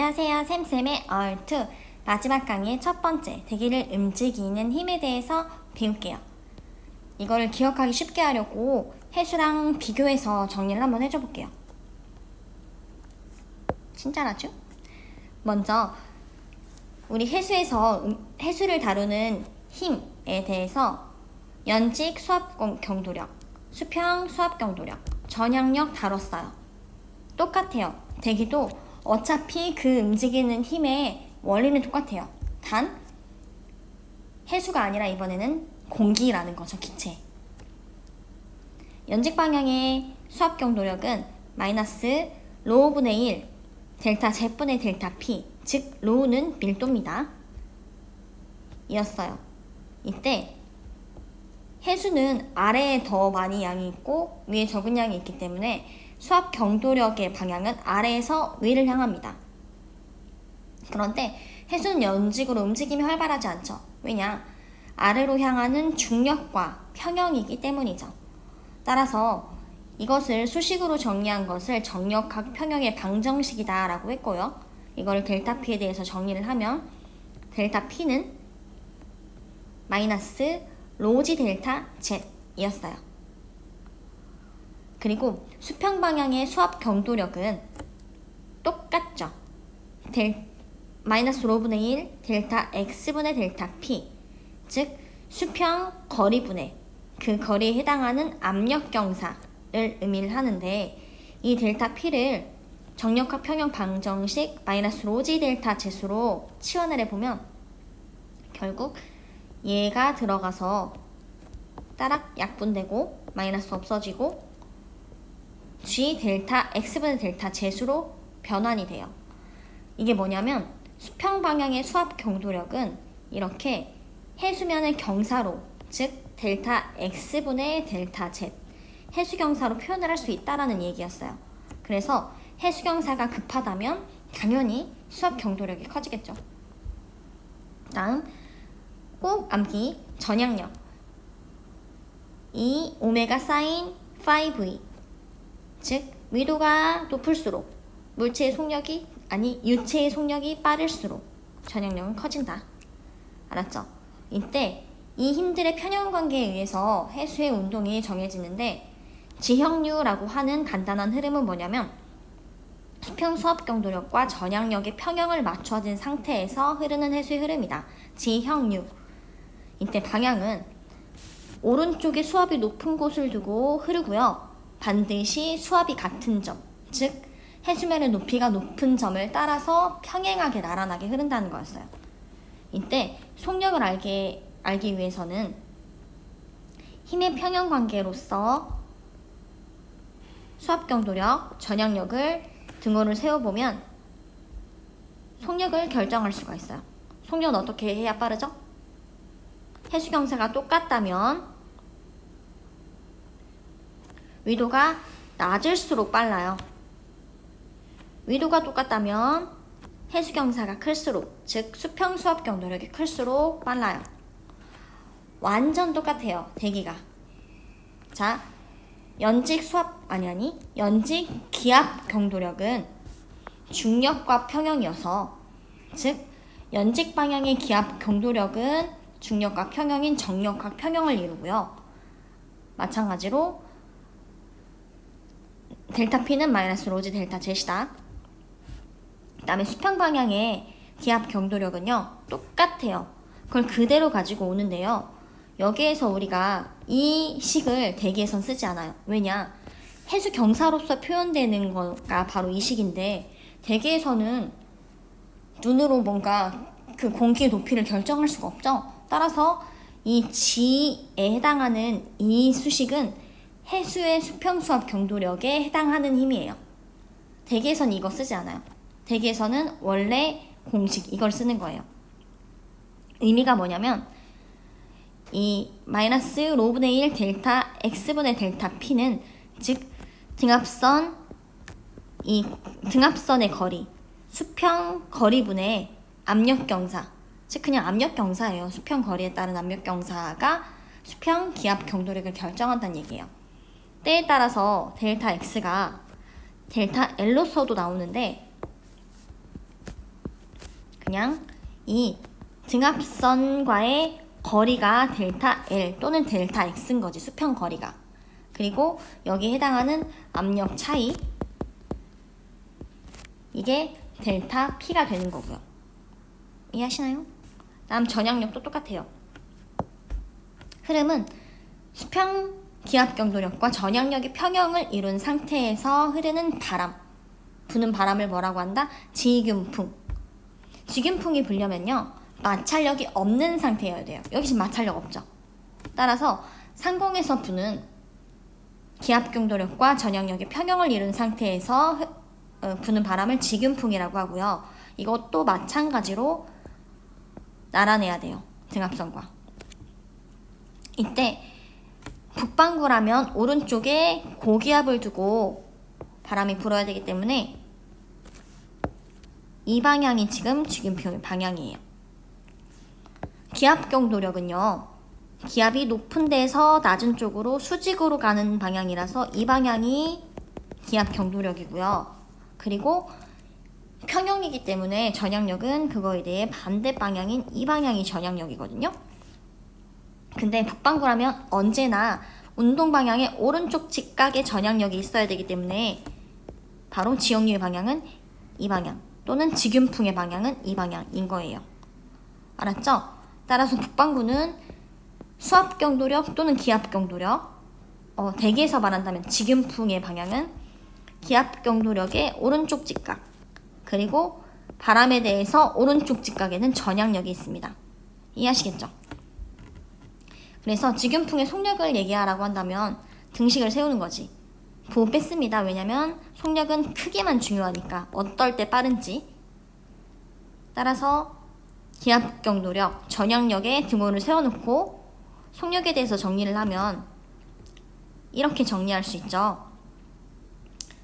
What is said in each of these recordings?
안녕하세요. 샘쌤의 얼투 마지막 강의 첫 번째 대기를 움직이는 힘에 대해서 배울게요. 이거를 기억하기 쉽게 하려고 해수랑 비교해서 정리를 한번 해줘 볼게요. 친절하죠? 먼저 우리 해수에서 음- 해수를 다루는 힘에 대해서 연직 수압 경- 경도력, 수평 수압 경도력, 전향력 다뤘어요. 똑같아요. 대기도 어차피 그 움직이는 힘의 원리는 똑같아요. 단 해수가 아니라 이번에는 공기라는 거죠. 기체. 연직 방향의 수압 경도력은 마이너스 로우분의 1 델타 Z분의 델타 P 즉 로우는 밀도입니다. 이었어요. 이때 해수는 아래에 더 많이 양이 있고 위에 적은 양이 있기 때문에 수압 경도력의 방향은 아래에서 위를 향합니다. 그런데 해수는 연직으로 움직임이 활발하지 않죠. 왜냐? 아래로 향하는 중력과 평형이기 때문이죠. 따라서 이것을 수식으로 정리한 것을 정력학 평형의 방정식이다라고 했고요. 이걸 델타 P에 대해서 정리를 하면 델타 P는 마이너스 로지 델타 Z이었어요. 그리고 수평 방향의 수압 경도력은 똑같죠. 델, 마이너스 로분의 1 델타 X분의 델타 P 즉 수평 거리분의 그 거리에 해당하는 압력 경사를 의미를 하는데 이 델타 P를 정력학 평형 방정식 마이너스 로지 델타 제수로 치환을 해보면 결국 얘가 들어가서 따락 약분되고 마이너스 없어지고 g 델타 x분의 델타 제수로 변환이 돼요. 이게 뭐냐면 수평 방향의 수압 경도력은 이렇게 해수면의 경사로 즉 델타 x분의 델타 z 해수 경사로 표현을 할 수 있다라는 얘기였어요. 그래서 해수 경사가 급하다면 당연히 수압 경도력이 커지겠죠. 다음 꼭 암기 전향력 이 오메가 사인 5v 즉 위도가 높을수록 물체의 속력이 아니 유체의 속력이 빠를수록 전향력은 커진다. 알았죠? 이때 이 힘들의 편형 관계에 의해서 해수의 운동이 정해지는데 지형류라고 하는 간단한 흐름은 뭐냐면 수평 수압 경도력과 전향력의 평형을 맞춰진 상태에서 흐르는 해수의 흐름이다. 지형류. 이때 방향은 오른쪽에 수압이 높은 곳을 두고 흐르고요. 반드시 수압이 같은 점, 즉 해수면의 높이가 높은 점을 따라서 평행하게 나란하게 흐른다는 거였어요. 이때 속력을 알게 알기 위해서는 힘의 평형 관계로서 수압 경도력, 전향력을 등호를 세워보면 속력을 결정할 수가 있어요. 속력은 어떻게 해야 빠르죠? 해수 경사가 똑같다면 위도가 낮을수록 빨라요. 위도가 똑같다면 해수 경사가 클수록, 즉 수평 수압 경도력이 클수록 빨라요. 완전 똑같아요. 대기가. 자, 연직 수압 아니 아니 연직 기압 경도력은 중력과 평형이어서 즉 연직 방향의 기압 경도력은 중력과 평형인 정력과 평형을 이루고요. 마찬가지로 델타 P는 마이너스 로지 델타 Z이다. 그 다음에 수평 방향의 기압 경도력은요 똑같아요. 그걸 그대로 가지고 오는데요. 여기에서 우리가 이 식을 대기에선 쓰지 않아요. 왜냐? 해수 경사로서 표현되는 거가 바로 이 식인데 대기에서는 눈으로 뭔가 그 공기의 높이를 결정할 수가 없죠. 따라서 이 G에 해당하는 이 수식은 해수의 수평 수압 경도력에 해당하는 힘이에요. 대기에서는 이거 쓰지 않아요. 대기에서는 원래 공식 이걸 쓰는 거예요. 의미가 뭐냐면 이 마이너스 로분의 1 델타 x분의 델타 p는 즉 등압선 이 등압선의 거리 수평 거리분의 압력 경사 즉 그냥 압력 경사예요. 수평 거리에 따른 압력 경사가 수평 기압 경도력을 결정한다는 얘기예요. 때에 따라서 델타 x가 델타 L로서도 나오는데 그냥 이 등압선과의 거리가 델타 L 또는 델타 X인 거지 수평 거리가. 그리고 여기에 해당하는 압력 차이 이게 델타 P가 되는 거고요. 이해하시나요? 다음 전향력도 똑같아요. 흐름은 수평 기압 경도력과 전향력이 평형을 이룬 상태에서 흐르는 바람. 부는 바람을 뭐라고 한다? 지균풍. 지균풍이 불려면요 마찰력이 없는 상태여야 돼요. 여기 지금 마찰력 없죠? 따라서 상공에서 부는 기압 경도력과 전향력이 평형을 이룬 상태에서 흐- 어, 부는 바람을 지균풍이라고 하고요. 이것도 마찬가지로 날아내야 돼요. 등압선과. 이때 북방구라면 오른쪽에 고기압을 두고 바람이 불어야 되기 때문에 이 방향이 지금 지균풍의 방향이에요. 기압 경도력은요. 기압이 높은 데서 낮은 쪽으로 수직으로 가는 방향이라서 이 방향이 기압 경도력이고요. 그리고 평형이기 때문에 전향력은 그거에 대해 반대 방향인 이 방향이 전향력이거든요. 근데 북방구라면 언제나 운동 방향의 오른쪽 직각에 전향력이 있어야 되기 때문에 바로 지역류의 방향은 이 방향 또는 지균풍의 방향은 이 방향인 거예요. 알았죠? 따라서 북방구는 수압 경도력 또는 기압 경도력 어, 대기에서 말한다면 지균풍의 방향은 기압 경도력의 오른쪽 직각 그리고 바람에 대해서 오른쪽 직각에는 전향력이 있습니다. 이해하시겠죠? 그래서 지균풍의 속력을 얘기하라고 한다면 등식을 세우는 거지. 보호 뺐습니다. 왜냐면 속력은 크기만 중요하니까 어떨 때 빠른지. 따라서 기압 경도력, 전향력에 등호를 세워놓고 속력에 대해서 정리를 하면 이렇게 정리할 수 있죠.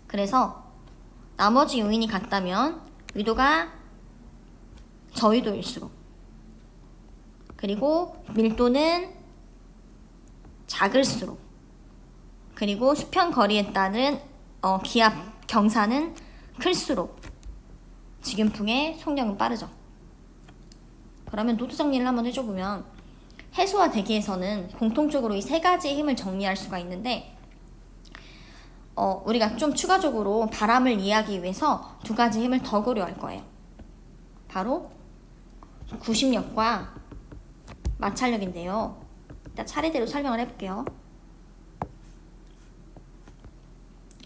그래서 나머지 요인이 같다면 위도가 저위도일수록 그리고 밀도는 작을수록 그리고 수평 거리에 따른 어, 기압 경사는 클수록 지균풍의 속력은 빠르죠. 그러면 노트 정리를 한번 해줘보면 해수와 대기에서는 공통적으로 이 세 가지의 힘을 정리할 수가 있는데 어, 우리가 좀 추가적으로 바람을 이해하기 위해서 두 가지 힘을 더 고려할 거예요. 바로 구심력과 마찰력인데요. 일단 차례대로 설명을 해볼게요.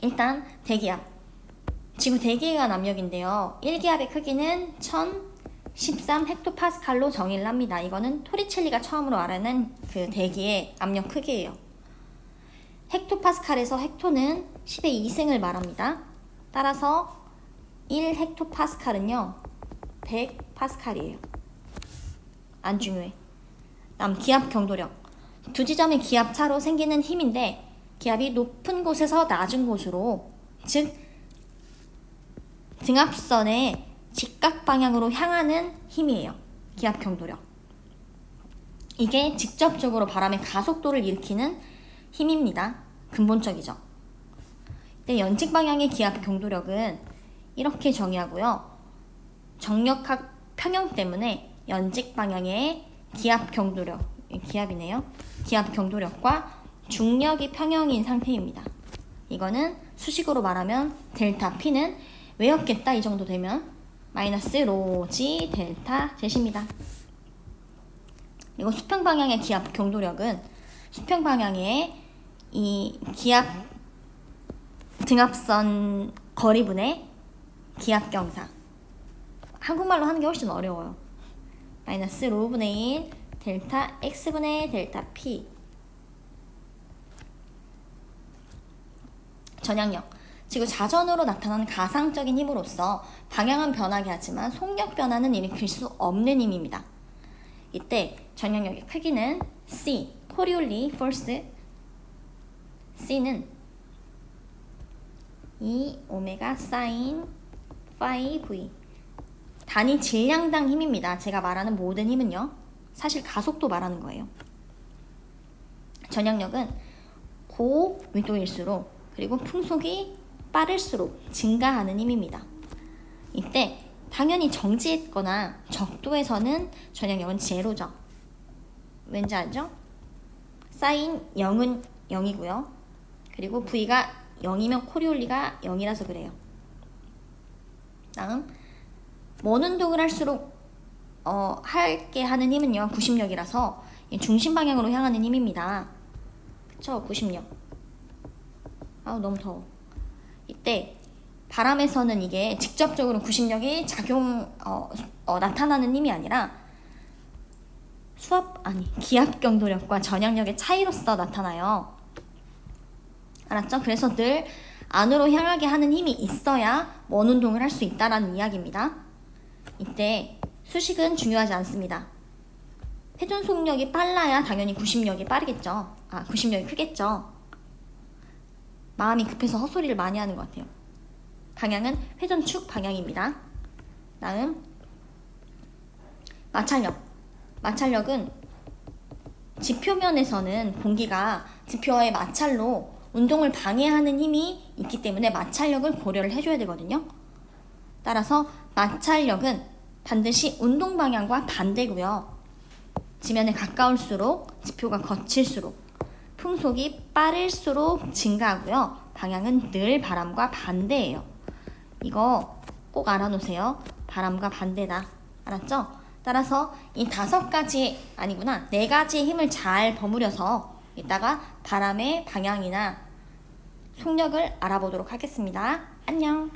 일단 대기압. 지구 대기관 압력인데요. 1기압의 크기는 1013 헥토파스칼로 정의를 합니다. 이거는 토리첼리가 처음으로 알아낸 그 대기의 압력 크기예요. 헥토파스칼에서 헥토는 10의 2승을 말합니다. 따라서 1 헥토파스칼은요. 100 파스칼이에요. 안 중요해. 다음 기압 경도력. 두 지점의 기압 차로 생기는 힘인데 기압이 높은 곳에서 낮은 곳으로 즉 등압선의 직각 방향으로 향하는 힘이에요. 기압 경도력. 이게 직접적으로 바람의 가속도를 일으키는 힘입니다. 근본적이죠. 근데 연직 방향의 기압 경도력은 이렇게 정의하고요. 정력학 평형 때문에 연직 방향의 기압 경도력, 기압이네요. 기압 경도력과 중력이 평형인 상태입니다. 이거는 수식으로 말하면 델타 P는 외웠겠다 이 정도 되면 마이너스 로지 델타 Z입니다. 그리고 수평 방향의 기압 경도력은 수평 방향의 이 기압 등압선 거리분의 기압 경사 한국말로 하는 게 훨씬 어려워요. 마이너스 로분의 1 델타 x분의 델타 p 전향력 지구 자전으로 나타난 가상적인 힘으로서 방향은 변하게 하지만 속력 변화는 일으킬 수 없는 힘입니다. 이때 전향력의 크기는 C 코리올리 포스 C는 2 오메가 사인 파이 V 단위 질량당 힘입니다. 제가 말하는 모든 힘은요. 사실 가속도 말하는 거예요. 전향력은 고 위도일수록 그리고 풍속이 빠를수록 증가하는 힘입니다. 이때 당연히 정지했거나 적도에서는 전향력은 제로죠. 왠지 알죠? 사인 0은 0이고요. 그리고 V가 0이면 코리올리가 0이라서 그래요. 다음 먼 운동을 할수록 어, 할게 하는 힘은요 90력이라서 중심 방향으로 향하는 힘입니다. 그쵸 90력. 아우 너무 더워. 이때 바람에서는 이게 직접적으로 90력이 작용 어, 어, 나타나는 힘이 아니라 수압 아니 기압 경도력과 전향력의 차이로서 나타나요. 알았죠? 그래서 늘 안으로 향하게 하는 힘이 있어야 먼 운동을 할 수 있다라는 이야기입니다. 이때 수식은 중요하지 않습니다. 회전 속력이 빨라야 당연히 90력이 빠르겠죠. 아, 90력이 크겠죠. 마음이 급해서 헛소리를 많이 하는 것 같아요. 방향은 회전축 방향입니다. 다음 마찰력. 마찰력은 지표면에서는 공기가 지표와의 마찰로 운동을 방해하는 힘이 있기 때문에 마찰력을 고려를 해줘야 되거든요. 따라서 마찰력은 반드시 운동 방향과 반대고요. 지면에 가까울수록 지표가 거칠수록 풍속이 빠를수록 증가하고요. 방향은 늘 바람과 반대예요. 이거 꼭 알아놓으세요. 바람과 반대다. 알았죠? 따라서 이 다섯 가지 아니구나 네 가지의 힘을 잘 버무려서 이따가 바람의 방향이나 속력을 알아보도록 하겠습니다. 안녕.